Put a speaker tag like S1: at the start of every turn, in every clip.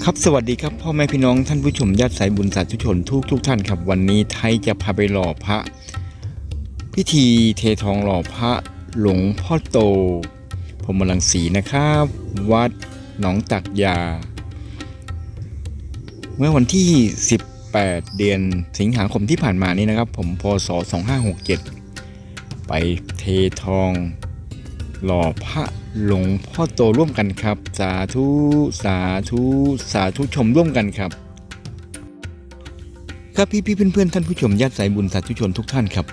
S1: ครับสวัสดีครับพ่อแม่พี่น้องท่านผู้ชมญาติสายบุญสาธุชนทุกทุกท่านครับ วันนี้ไทยจะพาไปหล่อพระ พิธีเททองหล่อพระหลวงพ่อโตพรมลังสีนะครับ วัดหนองตักยา เมื่อวันที่ 18 เดือนสิงหาคมที่ผ่านมานี้นะครับ ผมพศ 2567 ไปเททองหล่อพระ หลวงพ่อโตร่วมกันครับ สาธุสาธุสาธุชมร่วมกันครับ ครับพี่พี่เพื่อนเพื่อนท่านผู้ชมญาติสายบุญสาธุชนทุกท่านครับ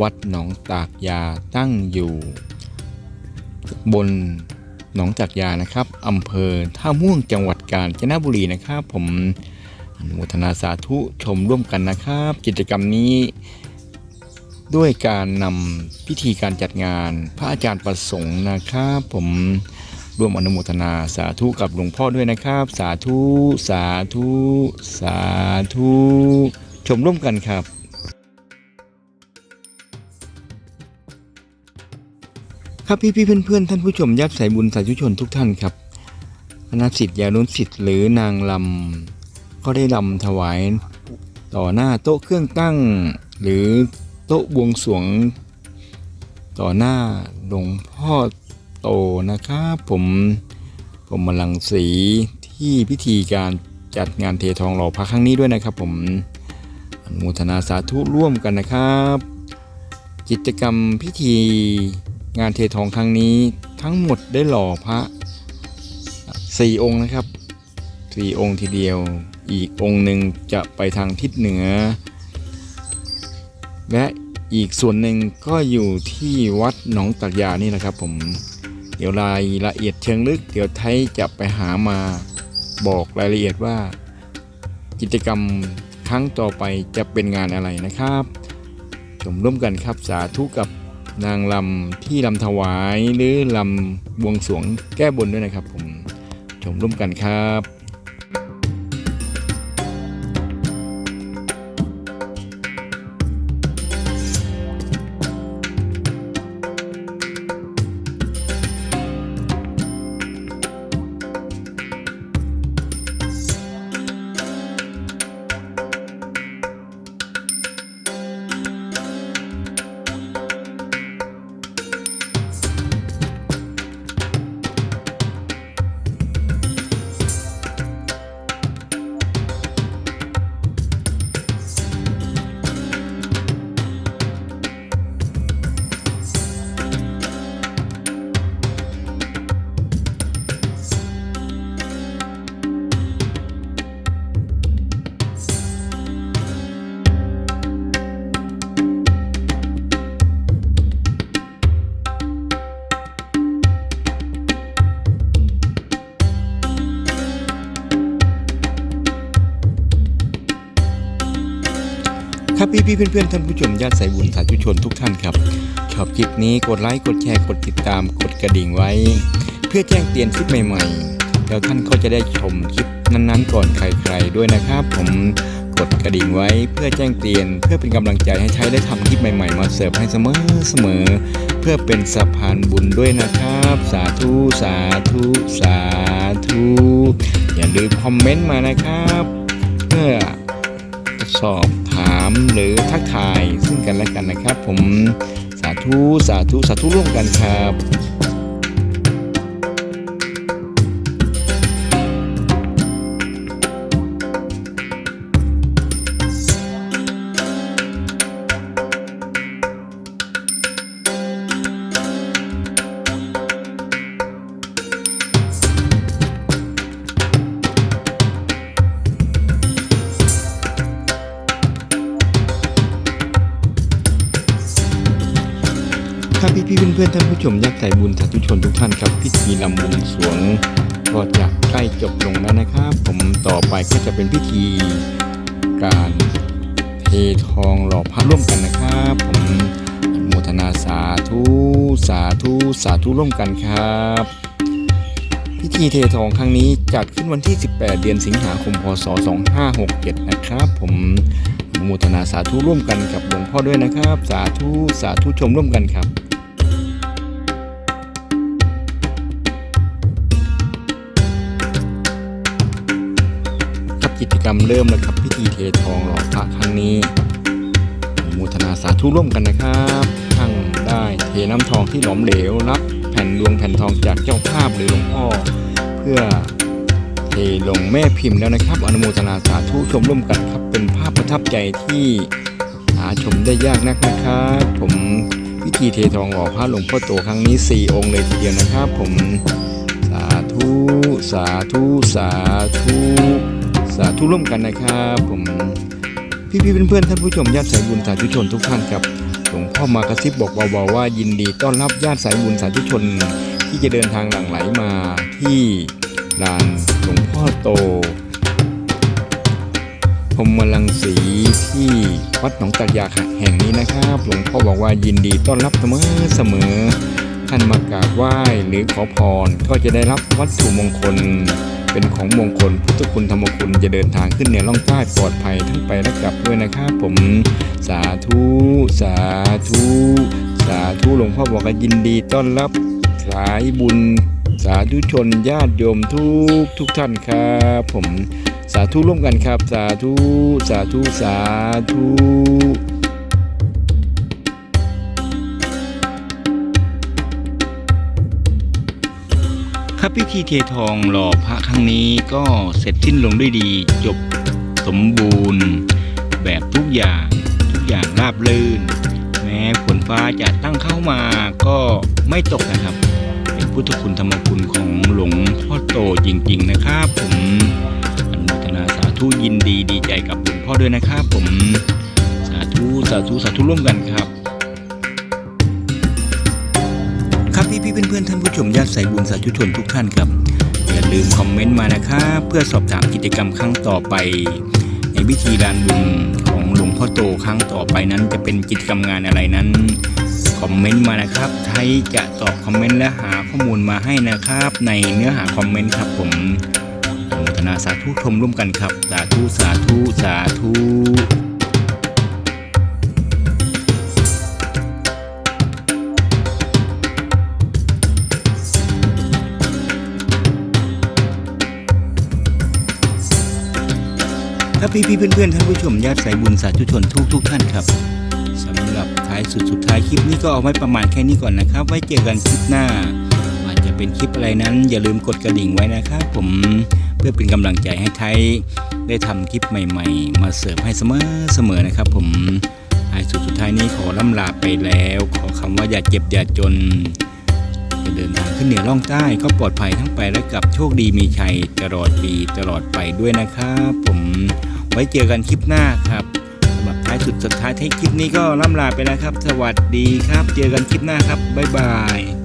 S1: วัดหนองตากยาตั้งอยู่ บนหนองจากยานะครับอำเภอท่าม่วงจังหวัดกาญจนบุรีนะครับ ผมอนุโมทนาสาธุชมร่วมกันนะครับ กิจกรรมนี้ ด้วยการนำพิธีการจัดงาน พระอาจารย์ประสงค์นะครับผมร่วมอนุโมทนาสาธุกับหลวงพ่อด้วยนะครับ สาธุ สาธุ สาธุ ชมร่วมกันครับ ครับพี่พี่เพื่อนเพื่อนท่านผู้ชมญาติสายบุญสาธุชนทุกท่านครับคณะสิทธิ์ยานุสิทธิ์หรือนางลำก็ได้ลำถวายต่อหน้าโต๊ะเครื่องตั้ง หรือ โต๊ะบวงสรวงต่อหน้าหลวงพ่อโตนะครับผมผมมลังสีที่พิธีการจัดงานเททองหล่อพระครั้งนี้ด้วยนะครับ ผมอนุโมทนาสาธุร่วมกันนะครับ กิจกรรมพิธีงานเททองครั้งนี้ทั้งหมดได้หล่อพระสี่องค์นะครับสี่องค์ทีเดียว อีกองค์หนึ่งจะไปทางทิศเหนือ และอีกส่วนหนึ่งก็อยู่ที่วัดหนองตักยานี่แหละครับผมเดี๋ยวรายละเอียดเชิงลึก เดี๋ยวไทยจะไปหามาบอกรายละเอียดว่า กิจกรรมครั้งต่อไปจะเป็นงานอะไรนะครับ ชมร่วมกันครับสาธุกับนางลำที่ลำถวายหรือลำบวงสรวงแก้บนด้วยนะครับผม ชมร่วมกันครับ พี่พี่ๆเพื่อนๆท่านผู้ชมญาติสายบุญสาธุชนทุกท่านครับชอบคลิปนี้กดไลค์กดแชร์กดติดตามกดกระดิ่งไว้ เพื่อแจ้งเตือนคลิปใหม่ๆ แล้วท่านก็จะได้ชมคลิปนั้นๆ ก่อนใครๆด้วยนะครับ ผมกดกระดิ่งไว้เพื่อแจ้งเตือนเพื่อเป็นกำลังใจให้ใช้ได้ทำคลิปใหม่ๆ มาเสิร์ฟให้เสมอเสมอๆเพื่อเป็นสะพานบุญด้วยนะครับ สาธุสาธุสาธุอย่าลืมคอมเมนต์มานะครับ เพื่อสอบามหรือทักทายซึ่งกันและกันนะครับ ผมสาธุสาธุสาธุร่วมกันครับ เพื่อนๆท่านผู้ชมญาติสายบุญสาธุชนทุกท่านครับพิธีลำบวงสรวงก็จะใกล้จบลงแล้วนะครับ ผมต่อไปก็จะเป็นพิธีการเททองหล่อพระร่วมกันนะครับ ผมโมทนาสาธุสาธุสาธุร่วมกันครับ พิธีเททองครั้งนี้จัดขึ้นวันที่ 18 เดือนสิงหาคมพศ 2567 นะครับ ผมโมทนาสาธุร่วมกันกับหลวงพ่อด้วยนะครับ สาธุสาธุชมร่วมกันครับ กิจกรรมเริ่มแล้วครับพิธีเททองหล่อพระครั้งนี้อนุทนาสาธุร่วมกันนะครับทั้งได้เทน้ำทองที่หลอมเหลวรับแผ่นดวงแผ่นทองจากเจ้าภาพหรือหลวงพ่อ เพื่อเทลงแม่พิมพ์แล้วนะครับ อนุโมทนาสาธุชมร่วมกันครับ เป็นภาพประทับใจที่หาชมได้ยากนักนะครับ ผมพิธีเททองหล่อพระหลวงพ่อโตครั้งนี้ 4 องค์เลยทีเดียวนะครับ ผมสาธุสาธุสาธุ สาธุร่วมกันนะครับผมพี่ๆเพื่อนๆท่านผู้ชมญาติสายบุญสาธุชนทุกท่านครับหลวงพ่อมากระซิบบอกเบาๆว่ายินดีต้อนรับญาติสายบุญสาธุชน ที่จะเดินทางหลั่งไหลมาที่ลานหลวงพ่อโตพรมลังสีที่วัดหนองตากยาแห่งนี้นะครับ หลวงพ่อบอกว่ายินดีต้อนรับเสมอเสมอท่านมากราบไหว้หรือขอพรก็จะได้รับวัตถุมงคล มงคล พุทธคุณธรรมคุณจะเดินทางขึ้นเหนือล่องใต้ปลอดภัยทั้งไปและกลับด้วยนะครับผมสาธุสาธุสาธุหลวงพ่อบอกว่ายินดีต้อนรับสายบุญ สาธุชนญาติโยมทุกทุกท่านครับผมสาธุร่วมกันครับ สาธุสาธุสาธุ พิธีเททองหล่อพระครั้งนี้ก็เสร็จสิ้นลงด้วยดีจบสมบูรณ์ แบบทุกอย่างทุกอย่างราบรื่น แม้ฝนฟ้าจะตั้งเข้ามาก็ไม่ตกนะครับ เป็นพุทธคุณธรรมคุณของหลวงพ่อโตจริง ๆ นะครับ ผมอนุทนาสาธุยินดีดีใจกับหลวงพ่อด้วยนะครับ ผมสาธุสาธุสาธุร่วมกันครับ เพื่อนๆท่านผู้ชมญาติสายบุญสาธุชนทุกท่านครับ อย่าลืมคอมเมนต์มานะครับเพื่อสอบถามกิจกรรมครั้งต่อไป ในพิธีลานบุญของหลวงพ่อโตครั้งต่อไปนั้น จะเป็นกิจกรรมงานอะไรนั้นคอมเมนต์มานะครับไทยจะตอบคอมเมนต์และหาข้อมูลมาให้นะครับ ในเนื้อหาคอมเมนต์ครับผมอนุโมทนาสาธุชมร่วมกันครับ สาธุสาธุสาธุ ครับพี่พี่ๆเพื่อนๆท่านผู้ชมญาติสายบุญสาธุชนทุกทุกๆท่านครับสำหรับท้ายสุดสุดท้ายคลิปนี้ก็เอาไว้ประมาณแค่นี้ก่อนนะครับ ไว้เจอกันคลิปหน้าอาจจะเป็นคลิปอะไรนั้น อย่าลืมกดกระดิ่งไว้นะครับผมเพื่อเป็นกำลังใจให้ไทยได้ทำคลิปใหม่ ๆ มาเสิร์ฟให้เสมอเสมอนะครับ ผมท้ายสุดสุดท้ายนี้ขอล่ำลาไปแล้ว ขอคำว่าอย่าเจ็บอย่าจนจะเดินทางขึ้นเหนือล่องใต้ก็ปลอดภัยทั้งไปและกลับโชคดีมีชัยตลอดปีตลอดไปด้วยนะครับ ผม ไว้เจอกันคลิปหน้าครับสำหรับท้ายสุดสุดท้ายท้คลิปนี้ก็ล่ำลาไปแล้วครับ สวัสดีครับ เจอกันคลิปหน้าครับบ๊ายบาย